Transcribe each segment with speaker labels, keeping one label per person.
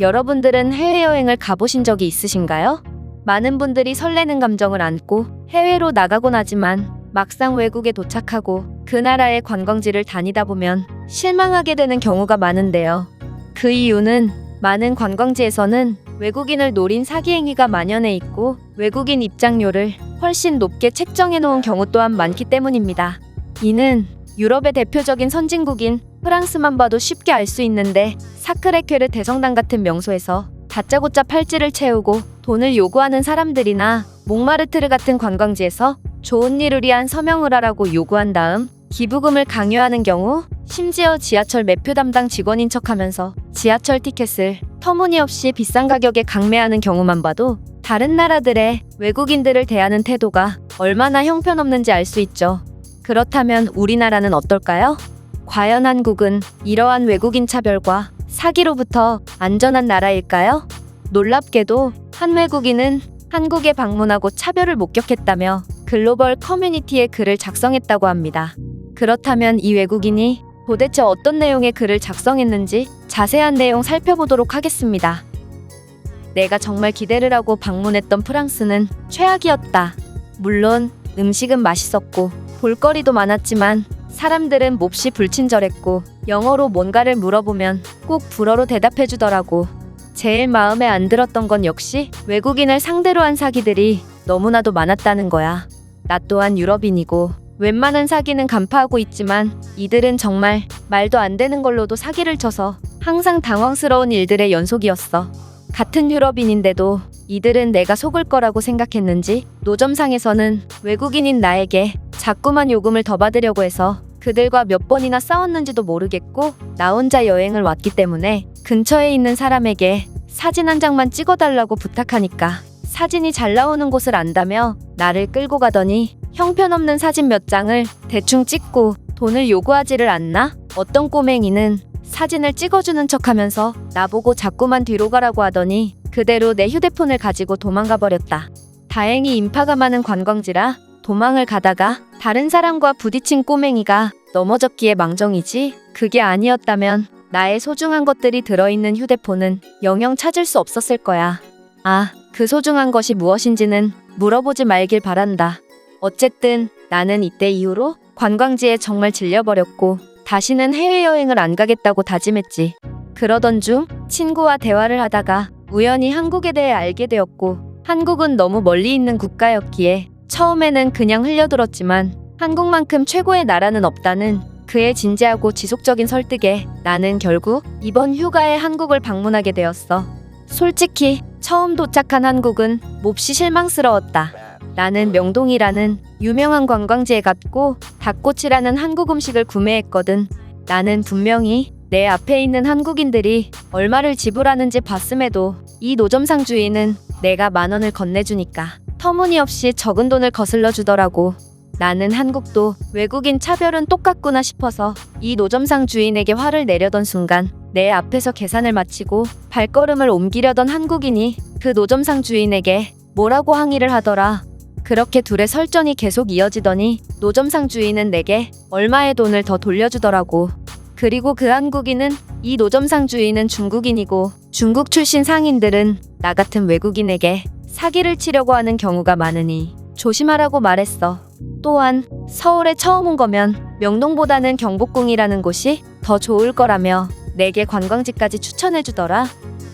Speaker 1: 여러분들은 해외여행을 가보신 적이 있으신가요? 많은 분들이 설레는 감정을 안고 해외로 나가곤 하지만 막상 외국에 도착하고 그 나라의 관광지를 다니다 보면 실망하게 되는 경우가 많은데요. 그 이유는 많은 관광지에서는 외국인을 노린 사기 행위가 만연해 있고 외국인 입장료를 훨씬 높게 책정해 놓은 경우 또한 많기 때문입니다. 이는 유럽의 대표적인 선진국인 프랑스만 봐도 쉽게 알 수 있는데 사크레케르 대성당 같은 명소에서 다짜고짜 팔찌를 채우고 돈을 요구하는 사람들이나 몽마르트르 같은 관광지에서 좋은 일을 위한 서명을 하라고 요구한 다음 기부금을 강요하는 경우 심지어 지하철 매표 담당 직원인 척하면서 지하철 티켓을 터무니없이 비싼 가격에 강매하는 경우만 봐도 다른 나라들의 외국인들을 대하는 태도가 얼마나 형편없는지 알 수 있죠. 그렇다면 우리나라는 어떨까요? 과연 한국은 이러한 외국인 차별과 사기로부터 안전한 나라일까요? 놀랍게도 한 외국인은 한국에 방문하고 차별을 목격했다며 글로벌 커뮤니티에 글을 작성했다고 합니다. 그렇다면 이 외국인이 도대체 어떤 내용의 글을 작성했는지 자세한 내용 살펴보도록 하겠습니다. 내가 정말 기대를 하고 방문했던 프랑스는 최악이었다. 물론 음식은 맛있었고 볼거리도 많았지만 사람들은 몹시 불친절했고 영어로 뭔가를 물어보면 꼭 불어로 대답해 주더라고. 제일 마음에 안 들었던 건 역시 외국인을 상대로 한 사기들이 너무나도 많았다는 거야. 나 또한 유럽인이고 웬만한 사기는 간파하고 있지만 이들은 정말 말도 안 되는 걸로도 사기를 쳐서 항상 당황스러운 일들의 연속이었어. 같은 유럽인인데도 이들은 내가 속을 거라고 생각했는지 노점상에서는 외국인인 나에게 자꾸만 요금을 더 받으려고 해서 그들과 몇 번이나 싸웠는지도 모르겠고 나 혼자 여행을 왔기 때문에 근처에 있는 사람에게 사진 한 장만 찍어달라고 부탁하니까 사진이 잘 나오는 곳을 안다며 나를 끌고 가더니 형편없는 사진 몇 장을 대충 찍고 돈을 요구하지를 않나? 어떤 꼬맹이는 사진을 찍어주는 척 하면서 나보고 자꾸만 뒤로 가라고 하더니 그대로 내 휴대폰을 가지고 도망가 버렸다. 다행히 인파가 많은 관광지라 도망을 가다가 다른 사람과 부딪힌 꼬맹이가 넘어졌기에 망정이지 그게 아니었다면 나의 소중한 것들이 들어있는 휴대폰은 영영 찾을 수 없었을 거야. 아, 그 소중한 것이 무엇인지는 물어보지 말길 바란다. 어쨌든 나는 이때 이후로 관광지에 정말 질려버렸고 다시는 해외여행을 안 가겠다고 다짐했지. 그러던 중 친구와 대화를 하다가 우연히 한국에 대해 알게 되었고 한국은 너무 멀리 있는 국가였기에 처음에는 그냥 흘려들었지만 한국만큼 최고의 나라는 없다는 그의 진지하고 지속적인 설득에 나는 결국 이번 휴가에 한국을 방문하게 되었어. 솔직히 처음 도착한 한국은 몹시 실망스러웠다. 나는 명동이라는 유명한 관광지에 갔고 닭꼬치라는 한국 음식을 구매했거든. 나는 분명히 내 앞에 있는 한국인들이 얼마를 지불하는지 봤음에도 이 노점상 주인은 내가 만 원을 건네주니까 터무니없이 적은 돈을 거슬러 주더라고. 나는 한국도 외국인 차별은 똑같구나 싶어서 이 노점상 주인에게 화를 내려던 순간 내 앞에서 계산을 마치고 발걸음을 옮기려던 한국인이 그 노점상 주인에게 뭐라고 항의를 하더라. 그렇게 둘의 설전이 계속 이어지더니 노점상 주인은 내게 얼마의 돈을 더 돌려주더라고. 그리고 그 한국인은 이 노점상 주인은 중국인이고 중국 출신 상인들은 나 같은 외국인에게 사기를 치려고 하는 경우가 많으니 조심하라고 말했어. 또한 서울에 처음 온 거면 명동보다는 경복궁이라는 곳이 더 좋을 거라며 내게 관광지까지 추천해주더라.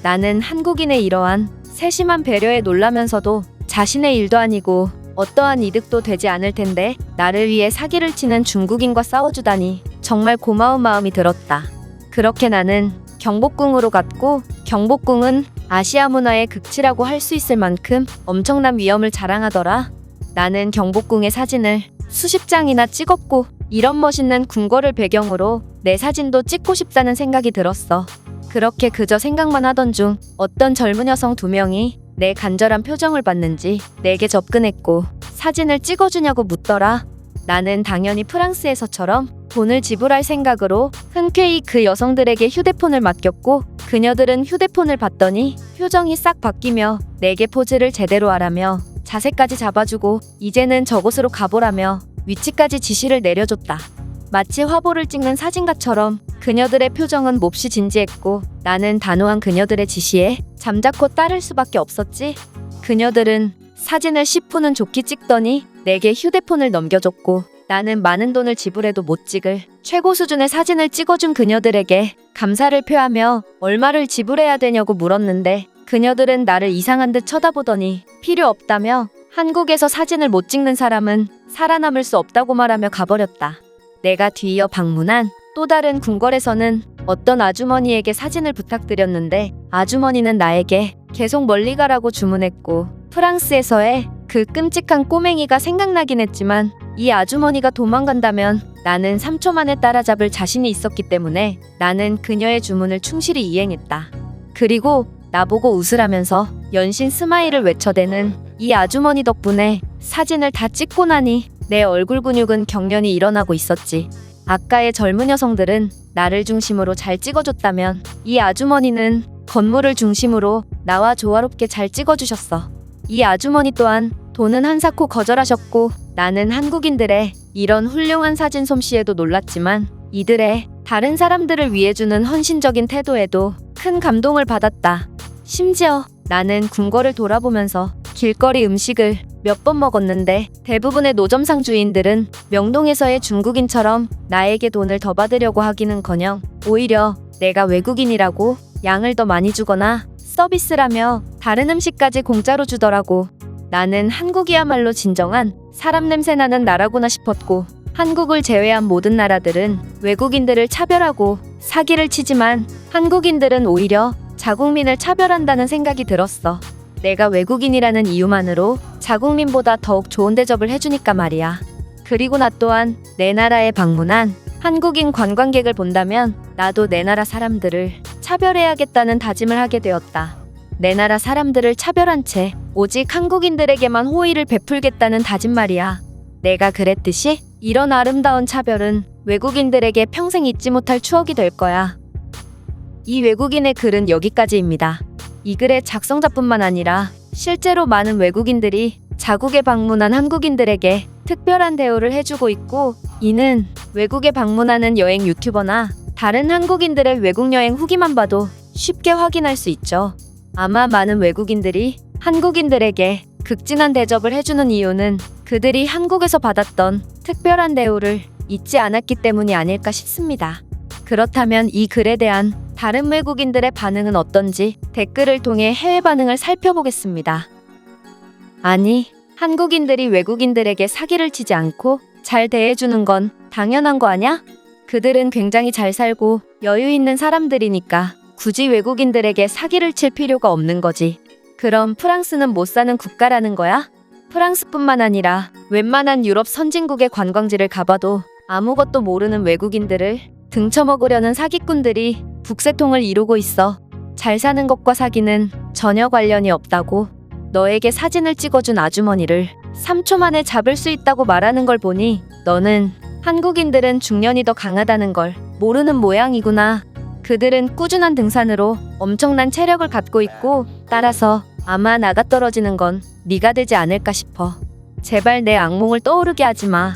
Speaker 1: 나는 한국인의 이러한 세심한 배려에 놀라면서도 자신의 일도 아니고 어떠한 이득도 되지 않을 텐데 나를 위해 사기를 치는 중국인과 싸워주다니 정말 고마운 마음이 들었다. 그렇게 나는 경복궁으로 갔고 경복궁은 아시아 문화의 극치라고 할 수 있을 만큼 엄청난 위엄을 자랑하더라. 나는 경복궁의 사진을 수십 장이나 찍었고 이런 멋있는 궁궐을 배경으로 내 사진도 찍고 싶다는 생각이 들었어. 그렇게 그저 생각만 하던 중 어떤 젊은 여성 두 명이 내 간절한 표정을 봤는지 내게 접근했고 사진을 찍어주냐고 묻더라. 나는 당연히 프랑스에서처럼 돈을 지불할 생각으로 흔쾌히 그 여성들에게 휴대폰을 맡겼고 그녀들은 휴대폰을 봤더니 표정이 싹 바뀌며 내게 포즈를 제대로 하라며 자세까지 잡아주고 이제는 저곳으로 가보라며 위치까지 지시를 내려줬다. 마치 화보를 찍는 사진가처럼 그녀들의 표정은 몹시 진지했고 나는 단호한 그녀들의 지시에 잠자코 따를 수밖에 없었지. 그녀들은 사진을 10분은 좋게 찍더니 내게 휴대폰을 넘겨줬고 나는 많은 돈을 지불해도 못 찍을 최고 수준의 사진을 찍어준 그녀들에게 감사를 표하며 얼마를 지불해야 되냐고 물었는데 그녀들은 나를 이상한 듯 쳐다보더니 필요 없다며 한국에서 사진을 못 찍는 사람은 살아남을 수 없다고 말하며 가버렸다. 내가 뒤이어 방문한 또 다른 궁궐에서는 어떤 아주머니에게 사진을 부탁드렸는데 아주머니는 나에게 계속 멀리 가라고 주문했고 프랑스에서의 그 끔찍한 꼬맹이가 생각나긴 했지만 이 아주머니가 도망간다면 나는 3초 만에 따라잡을 자신이 있었기 때문에 나는 그녀의 주문을 충실히 이행했다. 그리고 나보고 웃으라면서 연신 스마일을 외쳐대는 이 아주머니 덕분에 사진을 다 찍고 나니 내 얼굴 근육은 경련이 일어나고 있었지. 아까의 젊은 여성들은 나를 중심으로 잘 찍어줬다면 이 아주머니는 건물을 중심으로 나와 조화롭게 잘 찍어주셨어. 이 아주머니 또한 돈은 한사코 거절하셨고 나는 한국인들의 이런 훌륭한 사진 솜씨에도 놀랐지만 이들의 다른 사람들을 위해 주는 헌신적인 태도에도 큰 감동을 받았다. 심지어 나는 궁궐을 돌아보면서 길거리 음식을 몇 번 먹었는데 대부분의 노점상 주인들은 명동에서의 중국인처럼 나에게 돈을 더 받으려고 하기는커녕 오히려 내가 외국인이라고 양을 더 많이 주거나 서비스라며 다른 음식까지 공짜로 주더라고. 나는 한국이야말로 진정한 사람 냄새 나는 나라구나 싶었고 한국을 제외한 모든 나라들은 외국인들을 차별하고 사기를 치지만 한국인들은 오히려 자국민을 차별한다는 생각이 들었어. 내가 외국인이라는 이유만으로 자국민보다 더욱 좋은 대접을 해주니까 말이야. 그리고 나 또한 내 나라에 방문한 한국인 관광객을 본다면 나도 내 나라 사람들을 차별해야겠다는 다짐을 하게 되었다. 내 나라 사람들을 차별한 채 오직 한국인들에게만 호의를 베풀겠다는 다짐 말이야. 내가 그랬듯이 이런 아름다운 차별은 외국인들에게 평생 잊지 못할 추억이 될 거야. 이 외국인의 글은 여기까지입니다. 이 글의 작성자뿐만 아니라 실제로 많은 외국인들이 자국에 방문한 한국인들에게 특별한 대우를 해주고 있고 이는 외국에 방문하는 여행 유튜버나 다른 한국인들의 외국 여행 후기만 봐도 쉽게 확인할 수 있죠. 아마 많은 외국인들이 한국인들에게 극진한 대접을 해주는 이유는 그들이 한국에서 받았던 특별한 대우를 잊지 않았기 때문이 아닐까 싶습니다. 그렇다면 이 글에 대한 다른 외국인들의 반응은 어떤지 댓글을 통해 해외 반응을 살펴보겠습니다. 아니, 한국인들이 외국인들에게 사기를 치지 않고 잘 대해주는 건 당연한 거 아냐? 그들은 굉장히 잘 살고 여유 있는 사람들이니까 굳이 외국인들에게 사기를 칠 필요가 없는 거지. 그럼 프랑스는 못 사는 국가라는 거야? 프랑스뿐만 아니라 웬만한 유럽 선진국의 관광지를 가봐도 아무것도 모르는 외국인들을 등쳐먹으려는 사기꾼들이 북새통을 이루고 있어. 잘 사는 것과 사기는 전혀 관련이 없다고. 너에게 사진을 찍어준 아주머니를 3초 만에 잡을 수 있다고 말하는 걸 보니 너는 한국인들은 중년이 더 강하다는 걸 모르는 모양이구나. 그들은 꾸준한 등산으로 엄청난 체력을 갖고 있고 따라서 아마 나가 떨어지는 건 네가 되지 않을까 싶어. 제발 내 악몽을 떠오르게 하지 마.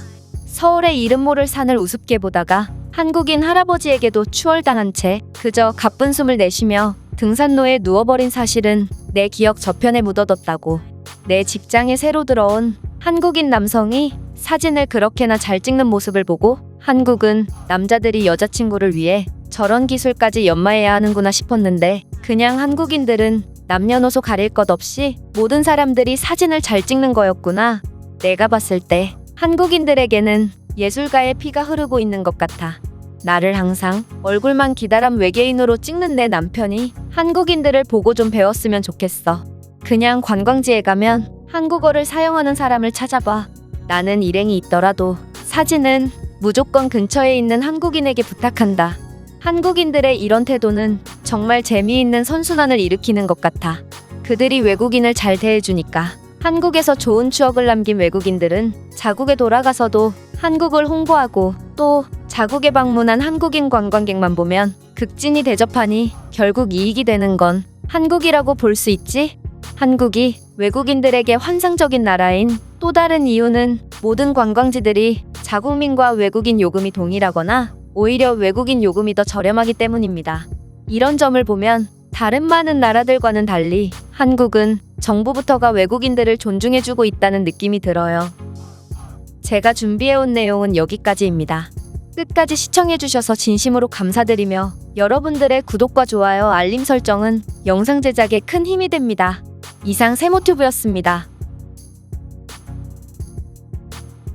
Speaker 1: 서울의 이름 모를 산을 우습게 보다가 한국인 할아버지에게도 추월당한 채 그저 가쁜 숨을 내쉬며 등산로에 누워버린 사실은 내 기억 저편에 묻어뒀다고. 내 직장에 새로 들어온 한국인 남성이 사진을 그렇게나 잘 찍는 모습을 보고 한국은 남자들이 여자친구를 위해 저런 기술까지 연마해야 하는구나 싶었는데 그냥 한국인들은 남녀노소 가릴 것 없이 모든 사람들이 사진을 잘 찍는 거였구나. 내가 봤을 때 한국인들에게는 예술가의 피가 흐르고 있는 것 같아. 나를 항상 얼굴만 기다란 외계인으로 찍는 내 남편이 한국인들을 보고 좀 배웠으면 좋겠어. 그냥 관광지에 가면 한국어를 사용하는 사람을 찾아봐. 나는 일행이 있더라도 사진은 무조건 근처에 있는 한국인에게 부탁한다. 한국인들의 이런 태도는 정말 재미있는 선순환을 일으키는 것 같아. 그들이 외국인을 잘 대해주니까 한국에서 좋은 추억을 남긴 외국인들은 자국에 돌아가서도 한국을 홍보하고 또 자국에 방문한 한국인 관광객만 보면 극진히 대접하니 결국 이익이 되는 건 한국이라고 볼 수 있지? 한국이 외국인들에게 환상적인 나라인 또 다른 이유는 모든 관광지들이 자국민과 외국인 요금이 동일하거나 오히려 외국인 요금이 더 저렴하기 때문입니다. 이런 점을 보면 다른 많은 나라들과는 달리 한국은 정부부터가 외국인들을 존중해주고 있다는 느낌이 들어요. 제가 준비해온 내용은 여기까지입니다. 끝까지 시청해주셔서 진심으로 감사드리며 여러분들의 구독과 좋아요, 알림 설정은 영상 제작에 큰 힘이 됩니다. 이상 세모튜브였습니다.